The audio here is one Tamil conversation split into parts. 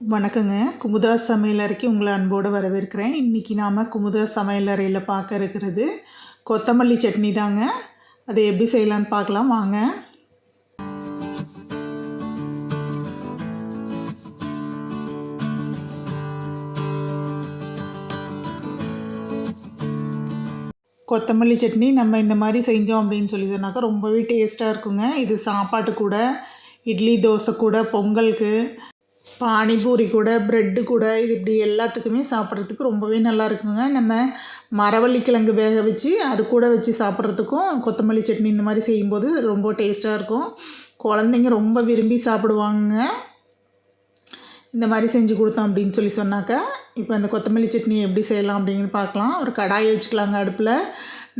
வணக்கங்க. குமுதா சமையலறைக்கு உங்களை அன்போடு வரவேற்கிறேன். இன்றைக்கி நாம் குமுதா சமையலறையில் பார்க்க இருக்கிறது கொத்தமல்லி சட்னி தாங்க. அதை எப்படி செய்யலான்னு பார்க்கலாம். வாங்க. கொத்தமல்லி சட்னி நம்ம இந்த மாதிரி செஞ்சோம் அப்படின்னு சொல்லி சொன்னாக்கா ரொம்பவே டேஸ்ட்டாக இருக்குங்க. இது சாப்பாட்டு கூட இட்லி தோசை கூட பொங்கலுக்கு பானிபூரி கூட ப்ரெட்டு கூட இது இப்படி எல்லாத்துக்குமே சாப்பிட்றதுக்கு ரொம்பவே நல்லா இருக்குங்க. நம்ம மரவள்ளி கிழங்கு வேக வச்சு அது கூட வச்சு சாப்பிட்றதுக்கும் கொத்தமல்லி சட்னி இந்த மாதிரி செய்யும்போது ரொம்ப டேஸ்ட்டாக இருக்கும். குழந்தைங்க ரொம்ப விரும்பி சாப்பிடுவாங்க. இந்த மாதிரி செஞ்சு கொடுத்தோம் அப்படின்னு சொல்லி சொன்னாக்கா இப்போ இந்த கொத்தமல்லி சட்னி எப்படி செய்யலாம் அப்படின்னு பார்க்கலாம். ஒரு கடாயை வச்சுக்கலாங்க அடுப்பில்.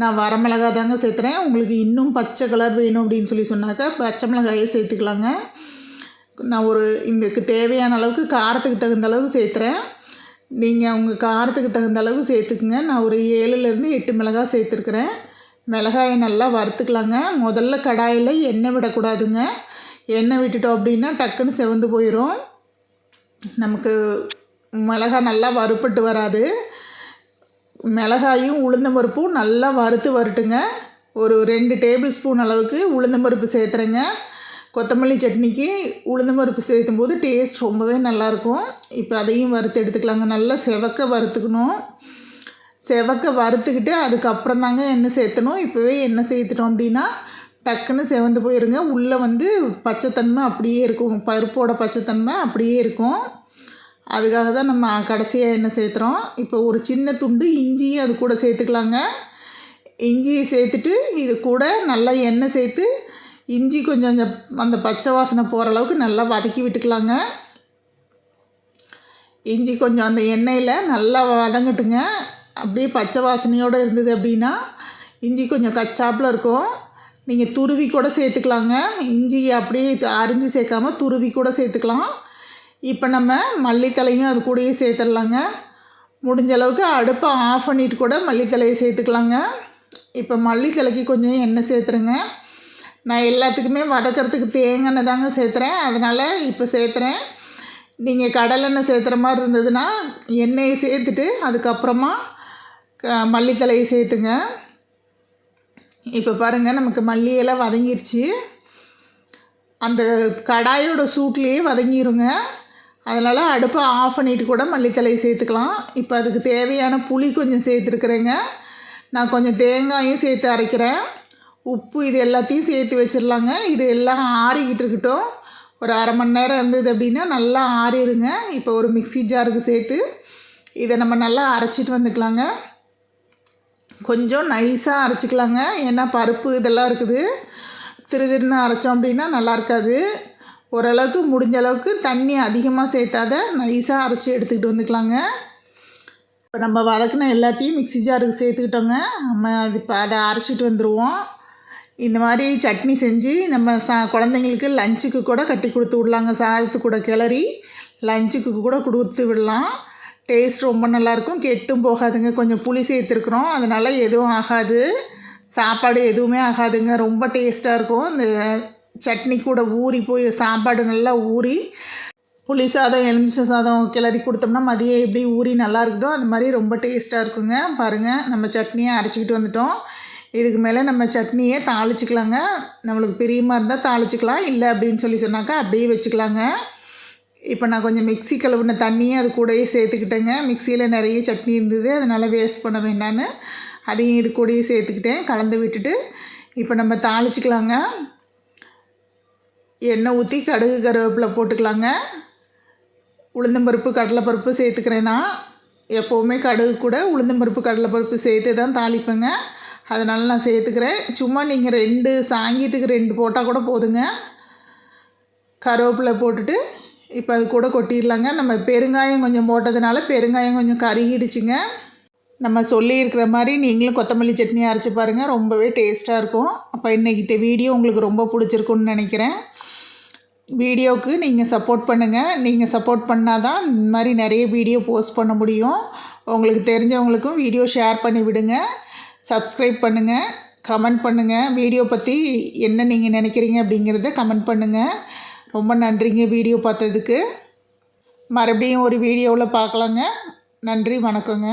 நான் வரமிளகா தாங்க சேர்த்துறேன். உங்களுக்கு இன்னும் பச்சை கலர் வேணும் அப்படின்னு சொல்லி சொன்னாக்கா பச்சை மிளகாயை சேர்த்துக்கலாங்க. நான் ஒரு இதுக்கு தேவையான அளவுக்கு காரத்துக்கு தகுந்த அளவுக்கு சேர்த்துறேன். நீங்கள் உங்கள் காரத்துக்கு தகுந்த அளவு சேர்த்துக்குங்க. நான் ஒரு ஏழுலேருந்து எட்டு மிளகாய் சேர்த்துருக்குறேன். மிளகாயை நல்லா வறுத்துக்கலாங்க. முதல்ல கடாயில் எண்ணெய் விடக்கூடாதுங்க. எண்ணெய் விட்டுட்டோம் அப்படின்னா டக்குன்னு செவந்து போயிடும் நமக்கு மிளகாய் நல்லா வறுப்பட்டு வராது. மிளகாயும் உளுந்தம்பருப்பும் நல்லா வறுத்து வறுட்டுங்க ஒரு ரெண்டு டேபிள் ஸ்பூன் அளவுக்கு உளுந்தம்பருப்பு சேர்த்துறேங்க. கொத்தமல்லி சட்னிக்கு உளுந்தம்பருப்பு சேர்த்தும் போது டேஸ்ட் ரொம்பவே நல்லாயிருக்கும். இப்போ அதையும் வறுத்து எடுத்துக்கலாங்க. நல்லா செவக்க வறுத்துக்கணும். செவக்க வறுத்துக்கிட்டு அதுக்கப்புறம் தாங்க எண்ணெய் சேர்த்தணும். இப்போவே எண்ணெய் சேர்த்துட்டோம் அப்படின்னா டக்குன்னு செவந்து போயிருங்க. உள்ளே வந்து பச்சைத்தன்மை அப்படியே இருக்கும். பருப்போட பச்சைத்தன்மை அப்படியே இருக்கும். அதுக்காக தான் நம்ம கடைசியாக எண்ணெய் சேர்த்துறோம். இப்போ ஒரு சின்ன துண்டு இஞ்சியும் அது கூட சேர்த்துக்கலாங்க. இஞ்சியை சேர்த்துட்டு இது கூட நல்லா எண்ணெய் சேர்த்து இஞ்சி கொஞ்சம் அந்த அந்த பச்சை வாசனை போகிற அளவுக்கு நல்லா வதக்கி விட்டுக்கலாங்க. இஞ்சி கொஞ்சம் அந்த எண்ணெயில் நல்லா வதங்கட்டுங்க. அப்படியே பச்சை வாசனையோடு இருந்தது அப்படின்னா இஞ்சி கொஞ்சம் கச்சாப்பில் இருக்கும். நீங்கள் துருவி கூட சேர்த்துக்கலாங்க. இஞ்சி அப்படியே அரிஞ்சு சேர்க்காம துருவி கூட சேர்த்துக்கலாம். இப்போ நம்ம மல்லித்தலையும் அது கூடயே சேர்த்துடலாங்க. முடிஞ்ச அளவுக்கு அடுப்பை ஆஃப் பண்ணிவிட்டு கூட மல்லித்தலையை சேர்த்துக்கலாங்க. இப்போ மல்லித்தலைக்கு கொஞ்சம் எண்ணெய் சேர்த்துருங்க. நான் எல்லாத்துக்குமே வதக்கிறதுக்கு தேங்காய் தாங்க சேர்த்துறேன். அதனால் இப்போ சேர்த்துறேன். நீங்கள் கடலெண்ணெய் சேர்த்துற மாதிரி இருந்ததுன்னா எண்ணெயை சேர்த்துட்டு அதுக்கப்புறமா க மல்லித்தலையை சேர்த்துங்க. இப்போ பாருங்கள் நமக்கு மல்லியெல்லாம் வதங்கிருச்சு. அந்த கடாயோட சூட்லேயே வதங்கிருங்க. அதனால் அடுப்பை ஆஃப் பண்ணிவிட்டு கூட மல்லித்தலையை சேர்த்துக்கலாம். இப்போ அதுக்கு தேவையான புளி கொஞ்சம் சேர்த்துருக்குறேங்க. நான் கொஞ்சம் தேங்காயும் சேர்த்து அரைக்கிறேன். உப்பு இது எல்லாத்தையும் சேர்த்து வச்சிடலாங்க. இது எல்லாம் ஆறிக்கிட்டு இருக்கட்டும். ஒரு அரை மணி நேரம் இருந்தது அப்படின்னா நல்லா ஆறிடுங்க இப்போ ஒரு மிக்சி ஜாருக்கு சேர்த்து இதை நம்ம நல்லா அரைச்சிட்டு வந்துக்கலாங்க. கொஞ்சம் நைஸாக அரைச்சிக்கலாங்க. ஏன்னா பருப்பு இதெல்லாம் இருக்குது. திரு திருன்னு அரைச்சோம் அப்படின்னா நல்லா இருக்காது. ஓரளவுக்கு முடிஞ்ச அளவுக்கு தண்ணி அதிகமாக சேர்த்தாத நைஸாக அரைச்சி எடுத்துக்கிட்டு வந்துக்கலாங்க. இப்போ நம்ம வதக்கின எல்லாத்தையும் மிக்சி ஜாருக்கு சேர்த்துக்கிட்டோங்க. நம்ம அது இப்போ அதை அரைச்சிட்டு வந்துடுவோம் இந்த மாதிரி சட்னி செஞ்சு நம்ம சா குழந்தைங்களுக்கு லஞ்சுக்கு கூட கட்டி கொடுத்து விடலாங்க. சாதத்து கூட கிளறி லஞ்சுக்கு கூட கொடுத்து விடலாம். டேஸ்ட் ரொம்ப நல்லாயிருக்கும். கெட்டும் போகாதுங்க. கொஞ்சம் புளி சேர்த்துருக்குறோம். அதனால் எதுவும் ஆகாது. சாப்பாடு எதுவுமே ஆகாதுங்க. ரொம்ப டேஸ்ட்டாக இருக்கும். இந்த சட்னி கூட ஊறி போய் சாப்பாடு நல்லா ஊறி புளி சாதம் எலுமிச்சை சாதம் கிளறி கொடுத்தோம்னா மதியம் எப்படி ஊறி நல்லா இருக்குதோ அந்த மாதிரி ரொம்ப டேஸ்ட்டாக இருக்குங்க. பாருங்கள் நம்ம சட்னியை அரைச்சிக்கிட்டு வந்துட்டோம். இதுக்கு மேலே நம்ம சட்னியே தாளிச்சிக்கலாங்க. நம்மளுக்கு பிரியமாக இருந்தால் தாளிச்சிக்கலாம். இல்லை அப்படின்னு சொல்லி சொன்னாக்கா அப்படியே வச்சுக்கலாங்க. இப்போ நான் கொஞ்சம் மிக்சி கழுவுன தண்ணியே அது கூடயே சேர்த்துக்கிட்டேங்க. மிக்சியில் நிறைய சட்னி இருந்தது. அதனால் வேஸ்ட் பண்ண வேண்டான்னு அதையும் இது கூடயே சேர்த்துக்கிட்டேன். கலந்து விட்டுட்டு இப்போ நம்ம தாளிச்சிக்கலாங்க. எண்ணெய் ஊற்றி கடுகு கருவேப்பிலை போட்டுக்கலாங்க. உளுந்தம்பருப்பு கடலைப்பருப்பு சேர்த்துக்கிறேன்னா எப்போவுமே கடுகு கூட உளுந்தம்பருப்பு கடலைப்பருப்பு சேர்த்து தான் தாளிப்பேங்க. அதனால் நான் சேர்த்துக்கிறேன். சும்மா நீங்கள் ரெண்டு சாங்கியத்துக்கு ரெண்டு போட்டால் கூட போதுங்க. கருவேப்பிலை போட்டுட்டு இப்போ அது கூட கொட்டிடலாங்க. நம்ம பெருங்காயம் கொஞ்சம் போட்டதுனால பெருங்காயம் கொஞ்சம் கருகிடுச்சுங்க. நம்ம சொல்லியிருக்கிற மாதிரி நீங்களும் கொத்தமல்லி சட்னி அரைச்சி பாருங்கள் ரொம்பவே டேஸ்ட்டாக இருக்கும். அப்போ இன்றைக்கி இந்த வீடியோ உங்களுக்கு ரொம்ப பிடிச்சிருக்குன்னு நினைக்கிறேன். வீடியோவுக்கு நீங்கள் சப்போர்ட் பண்ணுங்கள் நீங்கள் சப்போர்ட் பண்ணால் தான் இந்த மாதிரி நிறைய வீடியோ போஸ்ட் பண்ண முடியும். உங்களுக்கு தெரிஞ்சவங்களுக்கும் வீடியோ ஷேர் பண்ணி விடுங்க. சப்ஸ்கிரைப் பண்ணுங்கள் கமெண்ட் பண்ணுங்கள் வீடியோ பற்றி என்ன நீங்கள் நினைக்கிறீங்க அப்படிங்கிறத கமெண்ட் பண்ணுங்கள் ரொம்ப நன்றிங்க வீடியோ பார்த்ததுக்கு. மறுபடியும் ஒரு வீடியோவில் பார்க்கலாங்க. நன்றி வணக்கங்க.